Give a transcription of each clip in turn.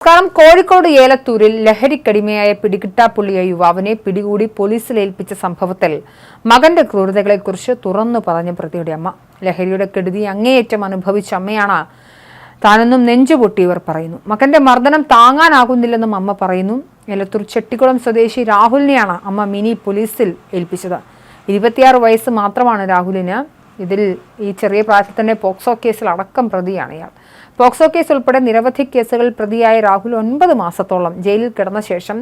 നമസ്കാരം കോഴിക്കോട് ഏലത്തൂരിൽ ലഹരിക്കടിമയായ പിടികിട്ടാപ്പുള്ളിയ യുവാവിനെ പിടികൂടി പോലീസിൽ ഏൽപ്പിച്ച സംഭവത്തിൽ മകന്റെ ക്രൂരതകളെക്കുറിച്ച് തുറന്നു പറഞ്ഞ പ്രതിയുടെ അമ്മ. ലഹരിയുടെ കെടുതി അങ്ങേയറ്റം അനുഭവിച്ച അമ്മയാണ് താനെന്നും നെഞ്ചുപൊട്ടിയവർ പറയുന്നു. മകന്റെ മർദ്ദനം താങ്ങാനാകുന്നില്ലെന്നും അമ്മ പറയുന്നു. ഏലത്തൂർ ചെട്ടിക്കുളം സ്വദേശി രാഹുലിനെയാണ് അമ്മ മിനി പോലീസിൽ ഏൽപ്പിച്ചത്. ഇരുപത്തിയാറ് വയസ്സ് മാത്രമാണ് രാഹുലിന്. ഇതിൽ ഈ ചെറിയ പ്രായത്തിൽ തന്നെ പോക്സോ കേസിൽ അടക്കം പ്രതിയാണ് ഇയാൾ. പോക്സോ കേസ് ഉൾപ്പെടെ നിരവധി കേസുകളിൽ പ്രതിയായ രാഹുൽ ഒൻപത് മാസത്തോളം ജയിലിൽ കിടന്ന ശേഷം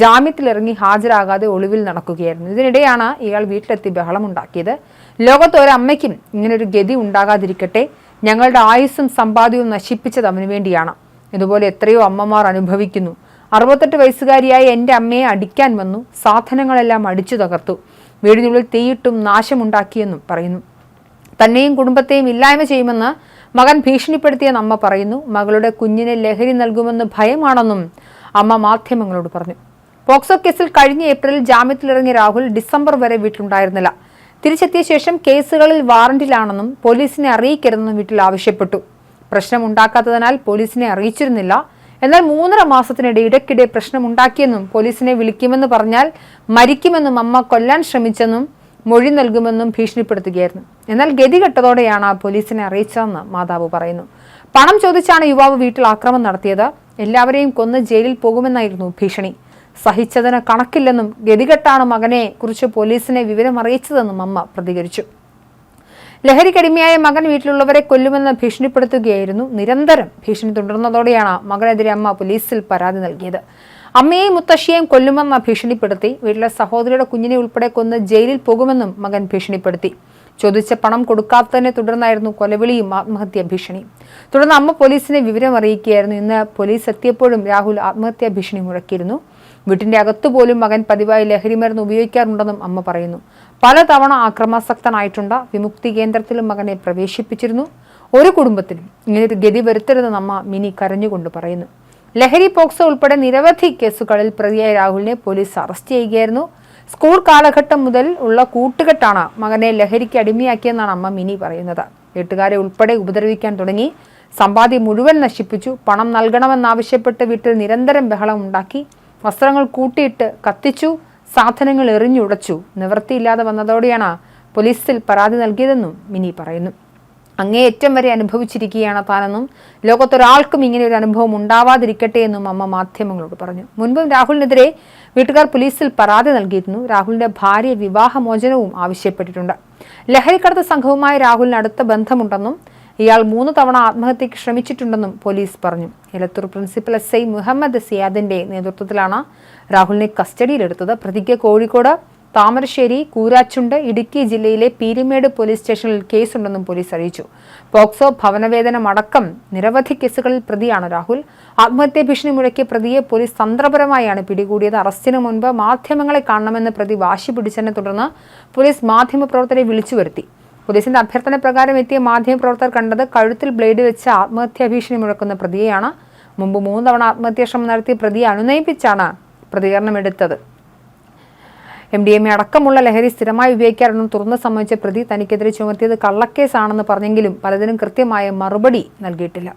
ജാമ്യത്തിലിറങ്ങി ഹാജരാകാതെ ഒളിവിൽ നടക്കുകയായിരുന്നു. ഇതിനിടെയാണ് ഇയാൾ വീട്ടിലെത്തി ബഹളമുണ്ടാക്കിയത്. ലോകത്ത് ഒരമ്മയ്ക്കും ഇങ്ങനൊരു ഗതി ഉണ്ടാകാതിരിക്കട്ടെ ഞങ്ങളുടെ ആയുസ്സും സമ്പാദ്യവും നശിപ്പിച്ചത് അവന് വേണ്ടിയാണ്. ഇതുപോലെ എത്രയോ അമ്മമാർ അനുഭവിക്കുന്നു. അറുപത്തെട്ട് വയസ്സുകാരിയായ എന്റെ അമ്മയെ അടിക്കാൻ വന്നു സാധനങ്ങളെല്ലാം അടിച്ചു തകർത്തു വീടിനുള്ളിൽ തീയിട്ടും നാശമുണ്ടാക്കിയെന്നും പറയുന്നു. തന്നെയും കുടുംബത്തെയും ഇല്ലായ്മ ചെയ്യുമെന്ന് മകൻ ഭീഷണിപ്പെടുത്തിയെന്ന് അമ്മ പറയുന്നു മകളുടെ കുഞ്ഞിന് ലഹരി നൽകുമെന്ന് ഭയമാണെന്നും അമ്മ മാധ്യമങ്ങളോട് പറഞ്ഞു. പോക്സോ കേസിൽ കഴിഞ്ഞ ഏപ്രിലിൽ ജാമ്യത്തിലിറങ്ങിയ രാഹുൽ ഡിസംബർ വരെ വീട്ടിലുണ്ടായിരുന്നില്ല. തിരിച്ചെത്തിയ ശേഷം കേസുകളിൽ വാറന്റിലാണെന്നും പോലീസിനെ അറിയിക്കരുതെന്നും വീട്ടിൽ ആവശ്യപ്പെട്ടു. പ്രശ്നമുണ്ടാക്കാത്തതിനാൽ പോലീസിനെ അറിയിച്ചിരുന്നില്ല. എന്നാൽ മൂന്നര മാസത്തിനിടെ ഇടയ്ക്കിടെ പ്രശ്നമുണ്ടാക്കിയെന്നും പോലീസിനെ വിളിക്കുമെന്ന് പറഞ്ഞാൽ മരിക്കുമെന്നും അമ്മ കൊല്ലാൻ ശ്രമിച്ചെന്നും മൊഴി നൽകുമെന്നും ഭീഷണിപ്പെടുത്തുകയായിരുന്നു. എന്നാൽ ഗതികെട്ടതോടെയാണ് പോലീസിനെ അറിയിച്ചതെന്ന് മാതാവ് പറയുന്നു. പണം ചോദിച്ചാണ് യുവാവ് വീട്ടിൽ ആക്രമം നടത്തിയത്. എല്ലാവരെയും കൊന്ന് ജയിലിൽ പോകുമെന്നായിരുന്നു ഭീഷണി. സഹിച്ചതിന് കണക്കില്ലെന്നും ഗതികെട്ടാണ് മകനെ കുറിച്ച് പോലീസിനെ വിവരം അറിയിച്ചതെന്നും അമ്മ പ്രതികരിച്ചു. ലഹരിക്കടിമയായ മകൻ വീട്ടിലുള്ളവരെ കൊല്ലുമെന്ന് ഭീഷണിപ്പെടുത്തുകയായിരുന്നു. നിരന്തരം ഭീഷണി തുടർന്നതോടെയാണ് മകനെതിരെ അമ്മ പോലീസിൽ പരാതി നൽകിയത്. അമ്മയെയും മുത്തശ്ശിയെയും കൊല്ലുമെന്ന ഭീഷണിപ്പെടുത്തി. വീട്ടിലെ സഹോദരിയുടെ കുഞ്ഞിനെ ഉൾപ്പെടെ കൊന്ന് ജയിലിൽ പോകുമെന്നും മകൻ ഭീഷണിപ്പെടുത്തി. ചോദിച്ച പണം കൊടുക്കാത്തതിനെ തുടർന്നായിരുന്നു കൊലവിളിയും ആത്മഹത്യാ ഭീഷണി. തുടർന്ന് അമ്മ പോലീസിനെ വിവരം അറിയിക്കുകയായിരുന്നു ഇന്ന് പോലീസ് എത്തിയപ്പോഴും രാഹുൽ ആത്മഹത്യാ ഭീഷണി മുഴക്കിയിരുന്നു. വീട്ടിന്റെ അകത്തുപോലും മകൻ പതിവായി ലഹരിമരുന്ന് ഉപയോഗിക്കാറുണ്ടെന്നും അമ്മ പറയുന്നു. പലതവണ ആക്രമാസക്തനായിട്ടുണ്ട് വിമുക്തി കേന്ദ്രത്തിലും മകനെ പ്രവേശിപ്പിച്ചിരുന്നു. ഒരു കുടുംബത്തിനും ഇങ്ങനൊരു ഗതി വരുത്തരുതെന്ന് അമ്മ മിനി കരഞ്ഞുകൊണ്ട് പറയുന്നു. ലഹരി പോക്സോ ഉൾപ്പെടെ നിരവധി കേസുകളിൽ പ്രതിയായ രാഹുലിനെ പോലീസ് അറസ്റ്റ് ചെയ്യുകയായിരുന്നു. സ്കൂൾ കാലഘട്ടം മുതൽ ഉള്ള കൂട്ടുകെട്ടാണ് മകനെ ലഹരിക്ക് അടിമയാക്കിയെന്നാണ് അമ്മ മിനി പറയുന്നത്. വീട്ടുകാരെ ഉൾപ്പെടെ ഉപദ്രവിക്കാൻ തുടങ്ങി. സമ്പാദ്യം മുഴുവൻ നശിപ്പിച്ചു. പണം നൽകണമെന്നാവശ്യപ്പെട്ട് വീട്ടിൽ നിരന്തരം ബഹളം ഉണ്ടാക്കി. വസ്ത്രങ്ങൾ കൂട്ടിയിട്ട് കത്തിച്ചു. സാധനങ്ങൾ എറിഞ്ഞുടച്ചു. നിവൃത്തിയില്ലാതെ വന്നതോടെയാണ് പോലീസിൽ പരാതി നൽകിയതെന്നും മിനി പറയുന്നു. അങ്ങേയറ്റം വരെ അനുഭവിച്ചിരിക്കുകയാണ് താനെന്നും. ലോകത്തൊരാൾക്കും ഇങ്ങനെ ഒരു അനുഭവം ഉണ്ടാവാതിരിക്കട്ടെ എന്നും അമ്മ മാധ്യമങ്ങളോട് പറഞ്ഞു. മുൻപും രാഹുലിനെതിരെ വീട്ടുകാർ പോലീസിൽ പരാതി നൽകിയിരുന്നു. രാഹുലിന്റെ ഭാര്യ വിവാഹമോചനവും ആവശ്യപ്പെട്ടിട്ടുണ്ട്. ലഹരിക്കടത്ത് സംഘവുമായി രാഹുലിന് അടുത്ത ബന്ധമുണ്ടെന്നും ഇയാൾ മൂന്ന് തവണ ആത്മഹത്യയ്ക്ക് ശ്രമിച്ചിട്ടുണ്ടെന്നും പോലീസ് പറഞ്ഞു. Elathur principal S I Muhammad സിയാദിന്റെ നേതൃത്വത്തിലാണ് രാഹുലിനെ കസ്റ്റഡിയിലെടുത്തത്. പ്രതിക്ക് കോഴിക്കോട് താമരശ്ശേരി കൂരാച്ചുണ്ട് ഇടുക്കി ജില്ലയിലെ പീരിമേട് പോലീസ് സ്റ്റേഷനിൽ കേസുണ്ടെന്നും പോലീസ് അറിയിച്ചു. പോക്സോ ഭവനവേതനമടക്കം നിരവധി കേസുകളിൽ പ്രതിയാണ് രാഹുൽ. ആത്മഹത്യ ഭീഷണി മുഴക്കിയ പ്രതിയെ പോലീസ് തന്ത്രപരമായാണ് പിടികൂടിയത്. അറസ്റ്റിന് മുൻപ് മാധ്യമങ്ങളെ കാണണമെന്ന് പ്രതി വാശി പിടിച്ചതിനെ തുടർന്ന് പോലീസ് മാധ്യമപ്രവർത്തകരെ വിളിച്ചു വരുത്തി. പോലീസിന്റെ അഭ്യർത്ഥന പ്രകാരം എത്തിയ മാധ്യമപ്രവർത്തകർ കണ്ടത് കഴുത്തിൽ ബ്ലേഡ് വെച്ച് ആത്മഹത്യാ ഭീഷണി മുഴക്കുന്ന പ്രതിയെയാണ്. മുമ്പ് മൂന്ന് തവണ ആത്മഹത്യാ ശ്രമം നടത്തിയ പ്രതിയെ അനുനയിപ്പിച്ചാണ് പ്രതികരണമെടുത്തത് എം ഡി എം അടക്കമുള്ള ലഹരി സ്ഥിരമായി ഉപയോഗിക്കാറുണ്ടെന്ന് തുറന്നു സംബന്ധിച്ച പ്രതി തനിക്കെതിരെ ചുമത്തിയത് കള്ളക്കേസാണെന്ന് പറഞ്ഞെങ്കിലും പലതിനും കൃത്യമായ മറുപടി നൽകിയിട്ടില്ല.